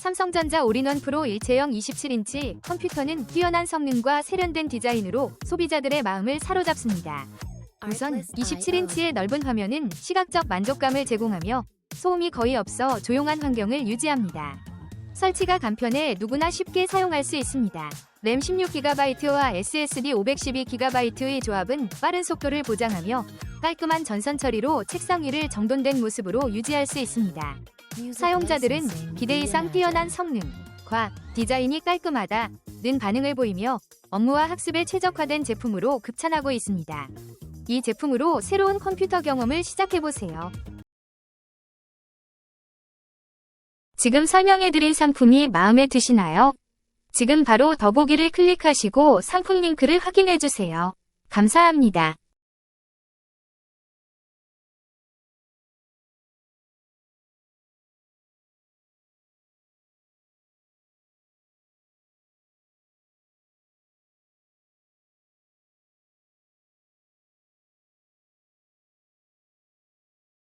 삼성전자 올인원 프로 일체형 27인치 컴퓨터는 뛰어난 성능과 세련된 디자인으로 소비자들의 마음을 사로잡습니다. 우선 27인치의 넓은 화면은 시각적 만족감을 제공하며 소음이 거의 없어 조용한 환경을 유지합니다. 설치가 간편해 누구나 쉽게 사용할 수 있습니다. 램 16GB와 SSD 512GB의 조합은 빠른 속도를 보장하며 깔끔한 전선 처리로 책상 위를 정돈된 모습으로 유지할 수 있습니다. 사용자들은 기대 이상 뛰어난 성능 과 디자인이 깔끔하다 는 반응을 보이며 업무와 학습에 최적화된 제품으로 극찬하고 있습니다. 이 제품으로 새로운 컴퓨터 경험을 시작해보세요. 지금 설명해드린 상품이 마음에 드시나요? 지금 바로 더보기를 클릭하시고 상품 링크를 확인해주세요. 감사합니다.